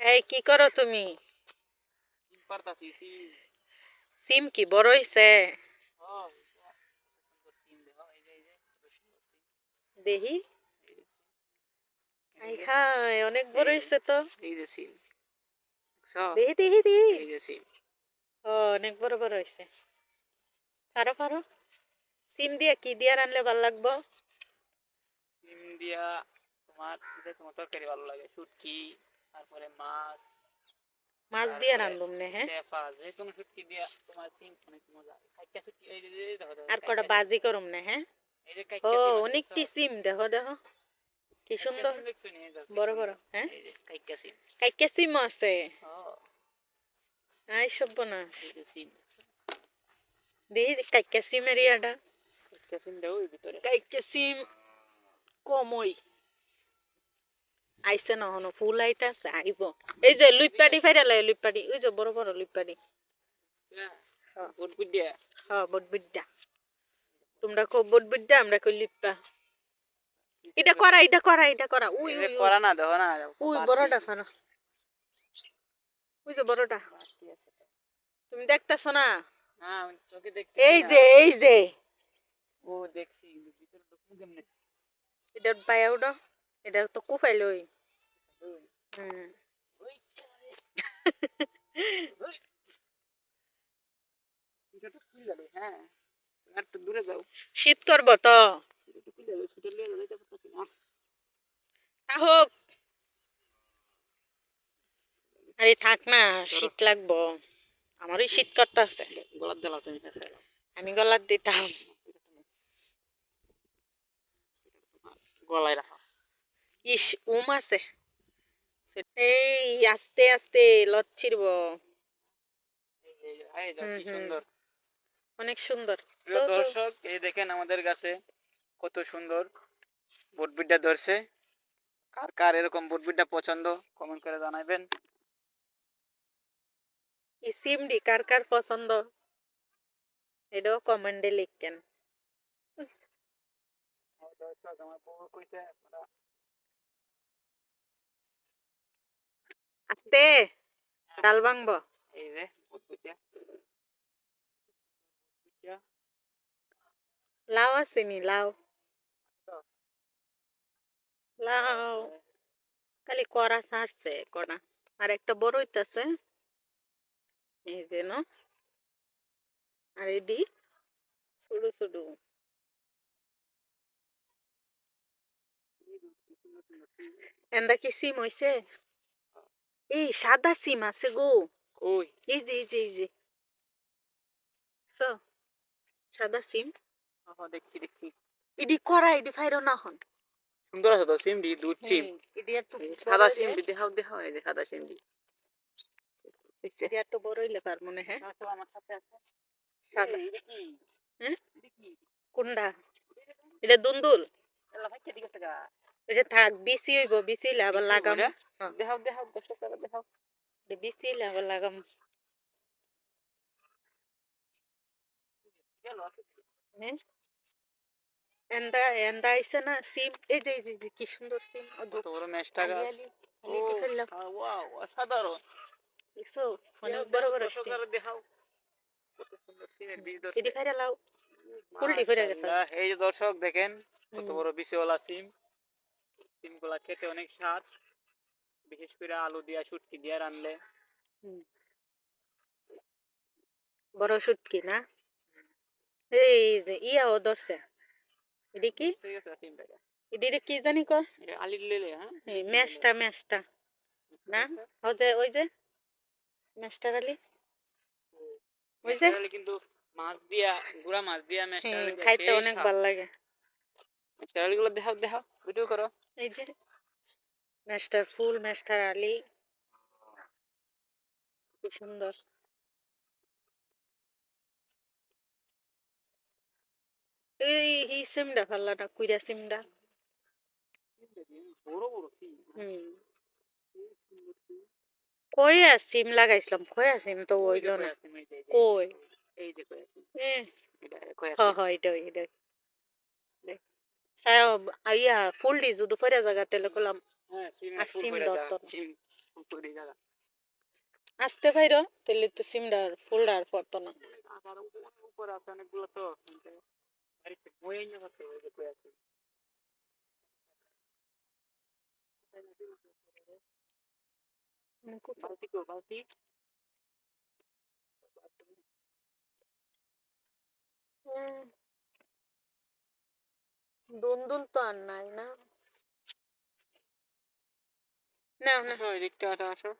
এই কি করো তুমি? সিম কি বড় হইছে? আই হাই অনেক বড় হইছে তো। এই যে সিম দেখি দেখি দেখি এই যে সিম ও অনেক বড় বড় হইছে। পারো পারো সিম দিয়ে কি দিয়ে রানলে ভালো লাগবো? সিম দিয়া তোমার তোমার তরকারি ভালো লাগে শুটকি। তারপরে মাছ মাছ দিয়ে তারপরে রান্ধুম নে হ্যাঁ চেপা যে কোনো শুটকি দিয়া তোমার সিম অনেক মজা কাইকা শুটকি এই যে এই যে দেখো দেখো আর কটা কাইকা বাজি করুম না হ্যাঁ এই যে ও কাইকা সিম আছে, অনেকটি দেখছ? সিম দেখো দেখো কি কাইকা সুন্দর সিম দেখছ নি? এই দেখো, বড় কি বড় সুন্দর। হ্যাঁ এই যে কাইকা সিম কাইকে সিম আছে ও আই সর্বনাশ এই যে সিম দেখি কাইকে সিমের ইয়াটা কাইকা সিম দাও ওই ভিতরে কাইকে সিম কমই আইছে নহনো ফুল আইতাছে আইব। এই যে লুইপাটি ফাইরা লাগে লুইপাটি ওই যে বড় বড় লুইপাটি হ্যাঁ হ্যাঁ। বটবিদ্যা। তোমরা খুব বটবিদ্যা আমরা কই লিপ্পা এটা করা এটা করা এটা করা। উই উই করা না দেখো না উই বড়টা ফানো ওই যে বড়টা। তুমি দেখতাছো না? না আমি চোখে দেখতে এই যে এই যে। ও দেখছি। ভিতরে ঢুকবো কেমনে? এটা পায়া উঠো। এটা তো কুফাইল ওই। শীত করব তো হোক আরে থাক না শীত লাগবো আমারই শীত করতেছে গলার জ্বালা তুমি আমি গলার দিতাম গলায় রাখা। ইস উম আছে। এই আস্তে আস্তে লচ্ছিরব। অনেক সুন্দর। প্রিয় দর্শক এই দেখেন আমাদের কাছে কত সুন্দর বটবিটটা ধরছে। কার কার এরকম বটবিটটা পছন্দ কমেন্ট করে জানাবেন এই সিমডি কার কার পছন্দ? এটাও কমেন্টে লিখতেন দর্শক আমার বউ কইছে আপনারা আস্তে ডাল ভাঙবো? এই যে লাউ আছে নি লাউ তো। লাউ। খালি করা ছাড়ছে কড়া। আর একটা বড় হইতাছে। এই যে ন। আর এডি ছোট ছোট এন্দা কি সিম হইছে? এই সাদা সিম আছে গো কই এই যে এই যে এই যে So, সাদা সিম আহা, দেখছি দেখছি ইডি করা ইডি ফাইরো না হন সুন্দর আছে তো সিমডি দুধ সিম ইডি একটু সাদা সিমডি দেখাও দেখাও এই যে সাদা সিমডি দেখছে ইডি একটু বড় হইলে পার মনে হ্যাঁ আসো আমার সাথে আসো সাদা এটা? এটা কোনটা এটা দুন্দুল এটা থাক বিসি হইব বিসি হইলে আবার লাগাম দেখাও দেখাও দর্শক দেখাও আবার লাগাম গেল আছে এন্দা এন্দা আইছে না সিম এই যে যে, কি সুন্দর সিম কত বড় মেশটা আলি গাছ আলি আলি ইডি ফেললাম ওয়াও অসাধারণ দেখছ অনেক বড় বড় দর্শক সিম দেখাও কত সুন্দর সিমের বীজ ধরছে। ইডি ফাইরা লাও ফুলটি ফেরে গেছে। এই যে দর্শক দেখেন কত। বড় বিশালা সিম সিমগুলা খেতে অনেক স্বাদ বিশেষ করে আলু দিয়া শুটকি দিয়া রানলে। বড় শুটকি না? এই যে ইয়াও ধরছে। এডি কি? এডিরে কি জানি কয়? এটা লেলে হ্যাঁ? এই ম্যাশটা ম্যাশটা। না? ওই যে ওই যে? ম্যাশটার আলি? ওই যে? কিন্তু মাছ দিয়া গুড়া মাছ দিয়া মেশটালি খাইতে অনেক ভালো লাগে। মেশটালি গুলো দেখাও দেখাও ভিডিও করো। এই যে। ম্যাশটার ফুল ম্যাশটার আলি। কি সুন্দর। এই হি সিমডা ফাল্লা না কুইরা সিমডা? হুম। কইয়া সিম লাগাইছিলাম কইয়া সিম তো ওই যে হইল না। কই এই যে এ এটা কয়া হ সিম। হ এটা এটা সায়া আইয়া ফুল দি যদি ফেরা জায়গা তেলে কলাম হ্যাঁ, আর সিম জায়গা আসতে পাইরো তাহলে তো সিমডার ফুলডার পড়তো না। উপরে আছে অনেকগুলো তো বালতি কো তো আর নাই না। না না ওই দিকটা আসো